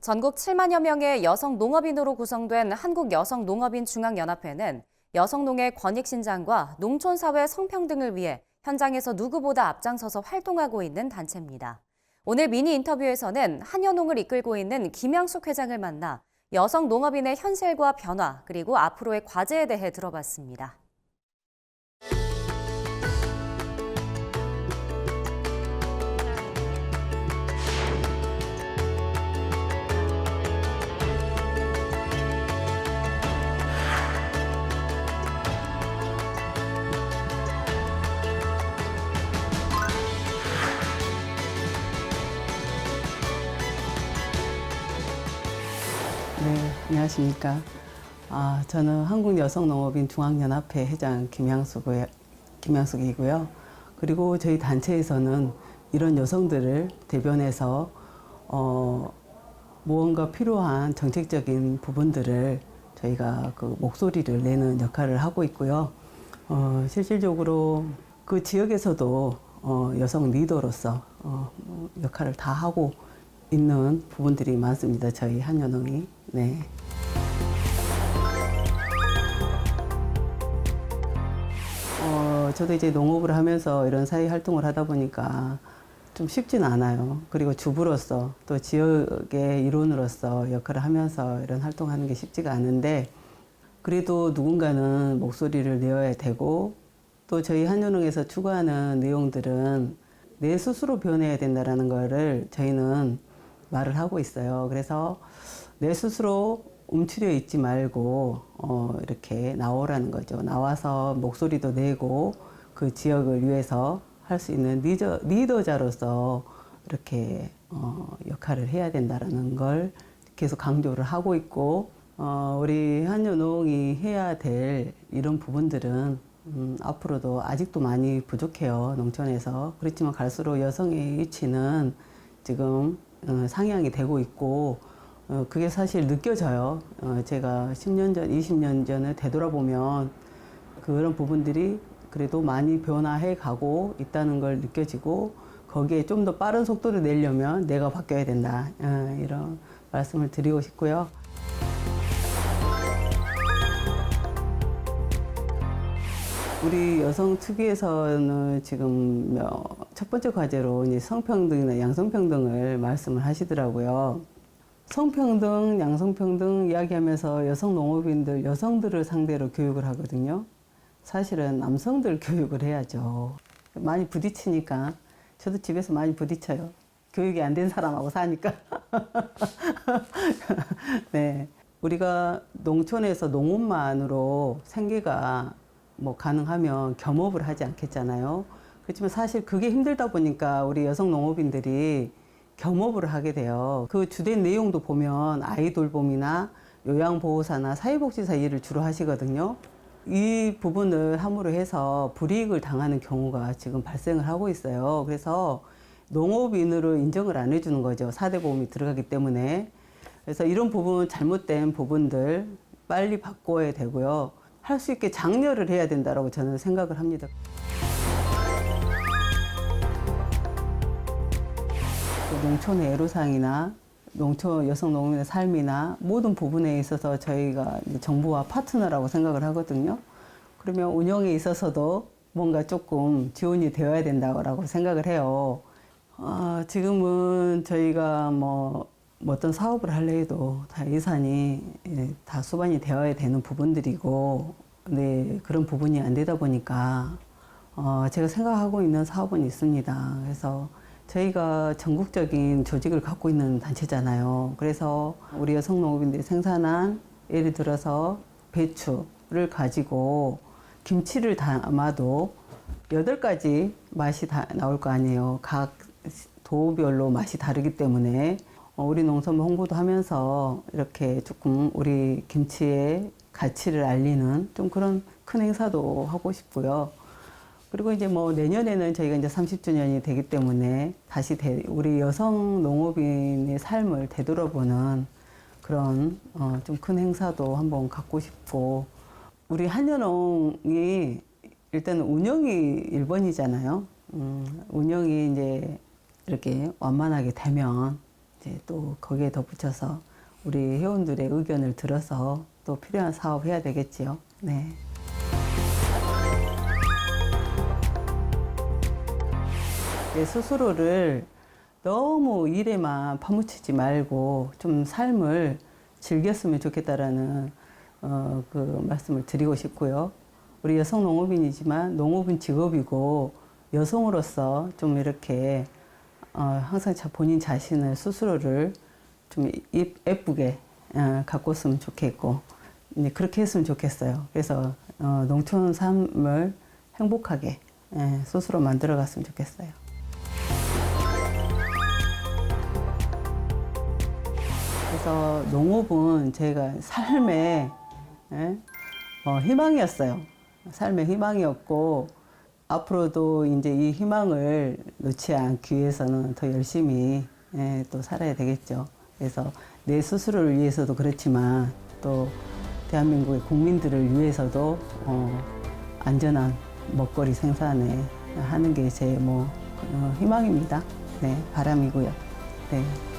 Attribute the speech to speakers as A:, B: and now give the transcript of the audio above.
A: 전국 7만여 명의 여성 농업인으로 구성된 한국여성농업인중앙연합회는 여성농의 권익신장과 농촌사회 성평등을 위해 현장에서 누구보다 앞장서서 활동하고 있는 단체입니다. 오늘 미니 인터뷰에서는 한여농을 이끌고 있는 김양숙 회장을 만나 여성 농업인의 현실과 변화 그리고 앞으로의 과제에 대해 들어봤습니다.
B: 안녕하십니까. 아, 저는 한국여성농업인 중앙연합회 회장 김양숙, 김양숙이고요. 그리고 저희 단체에서는 이런 여성들을 대변해서 어, 무언가 필요한 정책적인 부분들을 저희가 그 목소리를 내는 역할을 하고 있고요. 어, 실질적으로 그 지역에서도 어, 여성 리더로서 어, 역할을 다 하고 있는 부분들이 많습니다. 저희 한연홍이. 네. 어, 저도 이제 농업을 하면서 이런 사회 활동을 하다 보니까 좀 쉽진 않아요. 그리고 주부로서 또 지역의 일원으로서 역할을 하면서 이런 활동하는 게 쉽지가 않은데 그래도 누군가는 목소리를 내어야 되고 또 저희 한연홍에서 추구하는 내용들은 내 스스로 변해야 된다라는 거를 저희는 말을 하고 있어요. 그래서 내 스스로 움츠려 있지 말고 어, 이렇게 나오라는 거죠. 나와서 목소리도 내고 그 지역을 위해서 할 수 있는 리더, 리더자로서 이렇게 어, 역할을 해야 된다라는 걸 계속 강조를 하고 있고 어, 우리 한여농이 해야 될 이런 부분들은 음, 앞으로도 아직도 많이 부족해요 농촌에서 그렇지만 갈수록 여성의 위치는 지금 어, 상향이 되고 있고 어, 그게 사실 느껴져요. 어, 제가 10년 전, 20년 전을 되돌아보면 그런 부분들이 그래도 많이 변화해 가고 있다는 걸 느껴지고 거기에 좀 더 빠른 속도를 내려면 내가 바뀌어야 된다. 어, 이런 말씀을 드리고 싶고요. 우리 여성 특위에서는 지금 몇- 첫 번째 과제로 이제 성평등이나 양성평등을 말씀을 하시더라고요. 성평등, 양성평등 이야기하면서 여성 농업인들, 여성들을 상대로 교육을 하거든요. 사실은 남성들 교육을 해야죠. 많이 부딪히니까 저도 집에서 많이 부딪혀요. 교육이 안 된 사람하고 사니까. 네. 우리가 농촌에서 농업만으로 생계가 뭐 가능하면 겸업을 하지 않겠잖아요. 그렇지만 사실 그게 힘들다 보니까 우리 여성 농업인들이 겸업을 하게 돼요. 그 주된 내용도 보면 아이 돌봄이나 요양보호사나 사회복지사 일을 주로 하시거든요. 이 부분을 함으로 해서 불이익을 당하는 경우가 지금 발생을 하고 있어요. 그래서 농업인으로 인정을 안 해주는 거죠. 4대 보험이 들어가기 때문에. 그래서 이런 부분, 잘못된 부분들 빨리 바꿔야 되고요. 할 수 있게 장려를 해야 된다고 저는 생각을 합니다. 농촌의 애로사항이나 농촌 여성 농민의 삶이나 모든 부분에 있어서 저희가 정부와 파트너라고 생각을 하거든요. 그러면 운영에 있어서도 뭔가 조금 지원이 되어야 된다고 생각을 해요. 아, 지금은 저희가 뭐, 뭐 어떤 사업을 하려 해도 다 예산이 예, 다 수반이 되어야 되는 부분들이고, 근데 그런 부분이 안 되다 보니까 어, 제가 생각하고 있는 사업은 있습니다. 그래서 저희가 전국적인 조직을 갖고 있는 단체잖아요. 그래서 우리 여성 농업인들이 생산한 예를 들어서 배추를 가지고 김치를 담아도 여덟 가지 맛이 다 나올 거 아니에요. 각 도별로 맛이 다르기 때문에 어, 우리 농산물 홍보도 하면서 이렇게 조금 우리 김치의 가치를 알리는 좀 그런 큰 행사도 하고 싶고요. 그리고 이제 뭐 내년에는 저희가 이제 30주년이 되기 때문에 다시 대- 우리 여성 농업인의 삶을 되돌아보는 그런 어, 좀 큰 행사도 한번 갖고 싶고 우리 한여농이 일단 운영이 1번이잖아요. 음, 운영이 이제 이렇게 완만하게 되면 이제 또 거기에 덧붙여서 우리 회원들의 의견을 들어서 또 필요한 사업 해야 되겠지요. 네. 내 스스로를 너무 일에만 파묻히지 말고 좀 삶을 즐겼으면 좋겠다라는 어, 그 말씀을 드리고 싶고요. 우리 여성 농업인이지만 농업은 직업이고 여성으로서 좀 이렇게 어, 항상 자- 본인 자신을 스스로를 좀 이- 예쁘게 어, 갖고 있으면 좋겠고 이제 그렇게 했으면 좋겠어요. 그래서 어, 농촌 삶을 행복하게 예, 스스로 만들어 갔으면 좋겠어요. 그래서 농업은 제가 삶의 예? 어, 희망이었어요. 삶의 희망이었고 앞으로도 이제 이 희망을 놓지 않기 위해서는 더 열심히 예, 또 살아야 되겠죠. 그래서 내 스스로를 위해서도 그렇지만 또 대한민국의 국민들을 위해서도 어, 안전한 먹거리 생산에 하는 게 제뭐 희망입니다. 네, 바람이고요. 네.